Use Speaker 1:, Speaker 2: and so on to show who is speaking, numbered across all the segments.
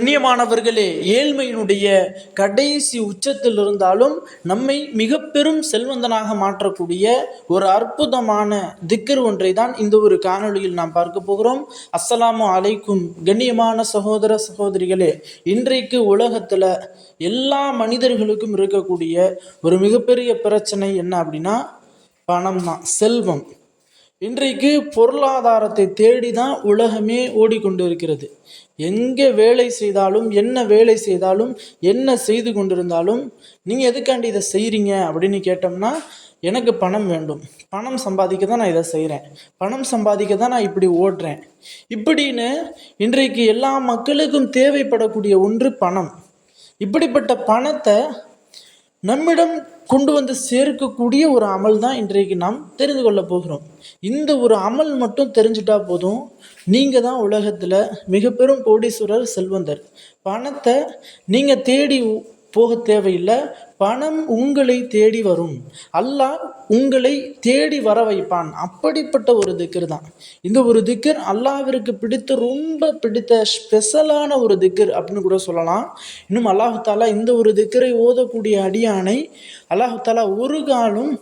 Speaker 1: கண்ணியமானவர்களே ஏழ்மையினுடைய கடைசி உச்சத்தில் இருந்தாலும் நம்மை மிக பெரும் செல்வந்தனாக மாற்றக்கூடிய ஒரு அற்புதமான திக்கர் ஒன்றை தான் இந்த ஒரு காணொளியில் நாம் பார்க்க போகிறோம். அஸ்ஸலாமு அலைக்கும் கண்ணியமான சகோதர சகோதரிகளே இன்றைக்கு உலகத்தில் எல்லா மனிதர்களுக்கும் இருக்கக்கூடிய ஒரு மிகப்பெரிய பிரச்சனை என்ன அப்படின்னா பணம் தான் செல்வம். இன்றைக்கு பொருளாதாரத்தை தேடி தான் உலகமே ஓடிக்கொண்டு இருக்கிறது எங்கே வேலை செய்தாலும் என்ன வேலை செய்தாலும் என்ன செய்து கொண்டிருந்தாலும் நீங்கள் எதுக்காண்டி இதை செய்கிறீங்க அப்படின்னு கேட்டோம்னா எனக்கு பணம் வேண்டும். பணம் சம்பாதிக்க தான் நான் இதை செய்கிறேன் பணம் சம்பாதிக்க தான் நான் இப்படி ஓடுறேன். இப்படின்னு இன்றைக்கு எல்லா மக்களுக்கும் தேவைப்படக்கூடிய ஒன்று பணம். இப்படிப்பட்ட பணத்தை நம்மிடம் கொண்டு வந்து சேர்க்கக்கூடிய ஒரு அமல் தான் இன்றைக்கு நாம் தெரிந்து கொள்ள போகிறோம். இந்த ஒரு அமல் மட்டும் தெரிஞ்சிட்டா போதும். நீங்கள் தான் உலகத்தில் மிக பெரும் கோடீஸ்வரர் செல்வந்தர். பணத்தை நீங்கள் தேடி போக தேவையில்லை. பணம் உங்களை தேடி வரும். அல்லாஹ் உங்களை தேடி வர வைப்பான். அப்படிப்பட்ட ஒரு திக்கர் தான். இந்த ஒரு திக்கர் அல்லாஹிற்கு பிடித்த ரொம்ப பிடித்த ஸ்பெஷலான ஒரு திக்கர் அப்படின்னு கூட சொல்லலாம். இன்னும் அல்லாஹாலா இந்த ஒரு திக்கரை ஓதக்கூடிய அடியானை அல்லாஹாலா ஒரு காலம்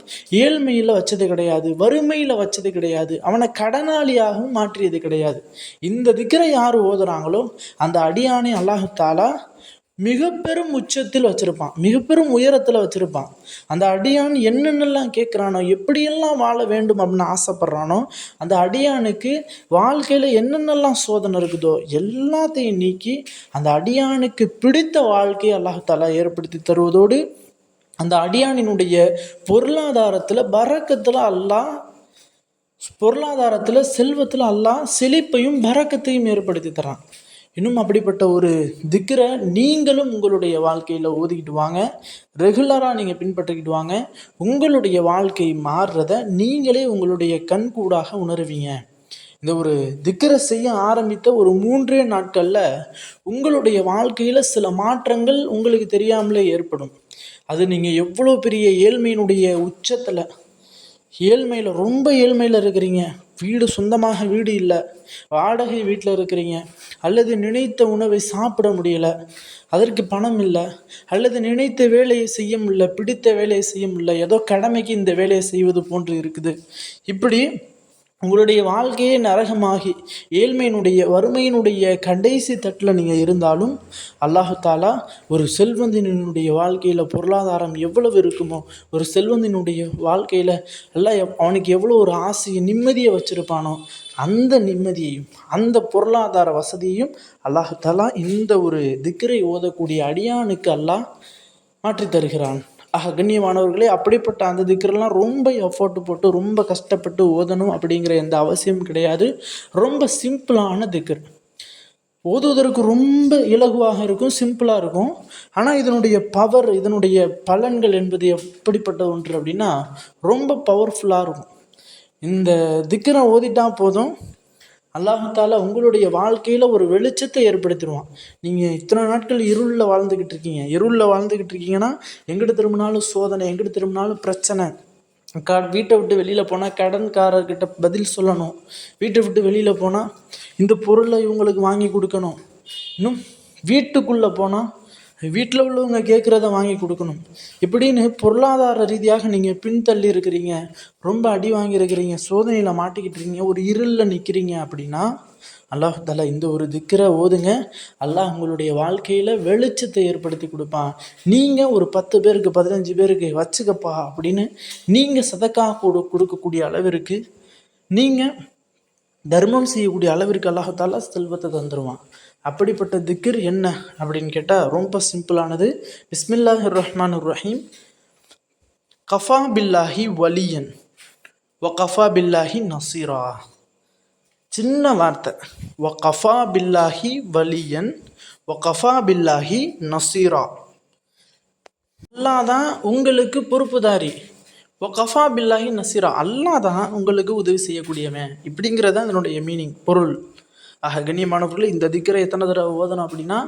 Speaker 1: ஏழ்மையில் வச்சது கிடையாது வறுமையில் வச்சது கிடையாது அவனை கடனாளியாகவும் மாற்றியது கிடையாது. இந்த திக்கரை யார் ஓதுறாங்களோ அந்த அடியானை அல்லாஹாலா மிக பெரும் உச்சத்தில் வச்சிருப்பான். மிக பெரும் உயரத்தில் வச்சிருப்பான். அந்த அடியான் என்னென்னலாம் கேட்குறானோ எப்படியெல்லாம் வாழ வேண்டும் அப்படின்னு ஆசைப்பட்றானோ அந்த அடியானுக்கு வாழ்க்கையில் என்னென்னலாம் சோதனை இருக்குதோ எல்லாத்தையும் நீக்கி அந்த அடியானுக்கு பிடித்த வாழ்க்கையை அல்லாஹாலா ஏற்படுத்தி தருவதோடு அந்த அடியானினுடைய பொருளாதாரத்தில் பறக்கத்தில் அல்லாஹ் பொருளாதாரத்தில் செல்வத்தில் அல்லாஹ் செழிப்பையும் பறக்கத்தையும் ஏற்படுத்தி தரான். இன்னும் அப்படிப்பட்ட ஒரு திக்கரை நீங்களும் உங்களுடைய வாழ்க்கையில் ஓதிக்கிட்டு வாங்க. ரெகுலராக நீங்கள் பின்பற்றிக்கிட்டு வாங்க. உங்களுடைய வாழ்க்கை மாறுறத நீங்களே உங்களுடைய கண்கூடாக உணருவீங்க. இந்த ஒரு திக்கரை செய்ய ஆரம்பித்த ஒரு மூன்றே நாட்களில் உங்களுடைய வாழ்க்கையில் சில மாற்றங்கள் உங்களுக்கு தெரியாமலே ஏற்படும். அது நீங்கள் எவ்வளோ பெரிய ஏழ்மையினுடைய உச்சத்தில் ஏழ்மையில் ரொம்ப ஏழ்மையில் இருக்கிறீங்க. வீடு சொந்தமாக வீடு இல்லை. வாடகை வீட்டில் இருக்கிறீங்க. அல்லது நினைத்த உணவை சாப்பிட முடியல. அதற்கு பணம் இல்லை. அல்லது நினைத்த வேலையை செய்ய முடியல. பிடித்த வேலையை செய்ய முடியல. ஏதோ கடமைக்கு இந்த வேலையை செய்வது போன்று இருக்குது. இப்படி உங்களுடைய வாழ்க்கையே நரகமாகி ஏழ்மையினுடைய வறுமையினுடைய கடைசி தட்டில் நீங்கள் இருந்தாலும் அல்லாஹாலா ஒரு செல்வந்தினுடைய வாழ்க்கையில் பொருளாதாரம் எவ்வளவு இருக்குமோ ஒரு செல்வந்தினுடைய வாழ்க்கையில் எல்லாம் அவனுக்கு எவ்வளோ ஒரு ஆசையை நிம்மதியை வச்சுருப்பானோ அந்த நிம்மதியையும் அந்த பொருளாதார வசதியையும் அல்லாஹாலா இந்த ஒரு திக்கரை ஓதக்கூடிய அடியானுக்கு அல்லாஹ் மாற்றி தருகிறான் கண்ணியமானவர்களே அப்படிப்பட்ட அந்த திக்கரெல்லாம் ரொம்ப எஃபோர்ட் போட்டு ரொம்ப கஷ்டப்பட்டு ஓதணும் அப்படிங்கிற எந்த அவசியமும் கிடையாது. ரொம்ப சிம்பிளான திக்கர். ஓதுவதற்கு ரொம்ப இலகுவாக இருக்கும் சிம்பிளாக இருக்கும். ஆனால் இதனுடைய பவர் இதனுடைய பலன்கள் என்பது எப்படிப்பட்ட ஒன்று அப்படின்னா ரொம்ப பவர்ஃபுல்லாக இருக்கும். இந்த திக்கரை ஓதிட்டால் போதும். அல்லாஹால உங்களுடைய வாழ்க்கையில் ஒரு வெளிச்சத்தை ஏற்படுத்திடுவான். நீங்கள் இத்தனை நாட்கள் இருளில் வாழ்ந்துக்கிட்டு இருக்கீங்க. இருளில் வாழ்ந்துக்கிட்டு இருக்கீங்கன்னா எங்கிட்ட திரும்பினாலும் சோதனை எங்கிட்ட திரும்பினாலும் பிரச்சனை. க வீட்டை விட்டு வெளியில் போனால் கடன்காரர்கிட்ட பதில் சொல்லணும். வீட்டை விட்டு வெளியில் போனால் இந்த பொருளை இவங்களுக்கு வாங்கி கொடுக்கணும். இன்னும் வீட்டுக்குள்ளே போனால் வீட்டில் உள்ளவங்க கேட்குறத வாங்கி கொடுக்கணும். இப்படின்னு பொருளாதார ரீதியாக நீங்கள் பின்தள்ளி இருக்கிறீங்க ரொம்ப அடி வாங்கியிருக்கிறீங்க சோதனையில் மாட்டிக்கிட்டு இருக்கீங்க ஒரு இருளில் நிற்கிறீங்க அப்படின்னா அல்லாஹால இந்த ஒரு திக்கரை ஓதுங்க. அல்லாஹ் உங்களுடைய வாழ்க்கையில் வெளிச்சத்தை ஏற்படுத்தி கொடுப்பான். நீங்கள் ஒரு பத்து பேருக்கு பதினஞ்சு பேருக்கு வச்சுக்கப்பா அப்படின்னு நீங்கள் சதக்கா கொடு கொடுக்கக்கூடிய அளவிற்கு நீங்கள் தர்மம் செய்யக்கூடிய அளவிற்கு அல்லாஹத்தால செல்வத்தை தந்துடுவான் அப்படிப்பட்ட திக்ர் என்ன அப்படின்னு கேட்டால் ரொம்ப சிம்பிளானது. பிஸ்மில்லாஹ் ரஹ்மான் ரஹீம். கஃபா பில்லாஹி வலியன். வ கஃபா பில்லாஹி நசீரா. சின்ன வார்த்தை. வ கஃபா பில்லாஹி வலியன். வ கஃபா பில்லாஹி நசீரா. அல்லாதான் உங்களுக்கு பொறுப்புதாரி. ஒ கஃபா பில்லாஹி நசீரா. அல்லாஹ் தான் உங்களுக்கு உதவி செய்யக்கூடியவன். இப்படிங்கிறது அதனுடைய மீனிங் பொருள். ஆக கண்ணியமானவர்களே இந்த திக்கரை எத்தனை தடவை ஓதணும் அப்படின்னா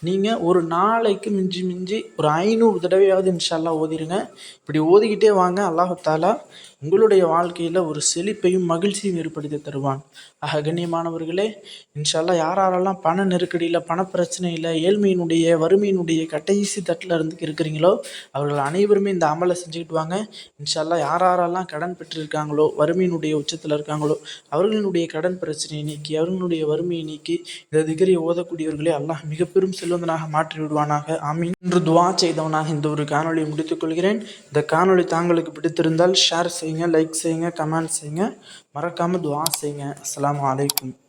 Speaker 1: நீங்கள் ஒரு நாளைக்கு மிஞ்சி மிஞ்சி ஒரு ஐநூறு தடவையாவது இன்ஷால்லா ஓதிடுங்க இப்படி ஓதிக்கிட்டே வாங்க அல்லாஹாலா உங்களுடைய வாழ்க்கையில் ஒரு செழிப்பையும் மகிழ்ச்சியும் ஏற்படுத்தி தருவான். ஆக கண்ணியமானவர்களே இன்ஷால்லா யாரெல்லாம் பண நெருக்கடியில் பணப்பிரச்சனையில் ஏழ்மையினுடைய வறுமையினுடைய கடைசி தட்டில் இருந்து இருக்கிறீங்களோ அவர்கள் அனைவருமே இந்த அமலை செஞ்சுக்கிட்டு வாங்க. இன்ஷால்லா யார் யாரெல்லாம் கடன் பெற்றிருக்காங்களோ வறுமையினுடைய உச்சத்தில் இருக்காங்களோ அவர்களினுடைய கடன் பிரச்சனையை நீக்கி அவர்களுடைய வறுமையை நீக்கி இந்த திகரியை ஓதக்கூடியவர்களே அல்லாஹ் மிக பெரும் செல்வந்தனாக மாற்றி விடுவானாக. ஆமீன். என்று துவா செய்தவனாக இந்த ஒரு காணொலியை முடித்துக் கொள்கிறேன். இந்த காணொளி தாங்களுக்கு பிடித்திருந்தால் ஷேர் செய்யுங்க லைக் செய்யுங்க கமெண்ட் செய்யுங்க. மறக்காமல் துவா செய்யுங்க. அஸ்லாம் அலைக்கும்.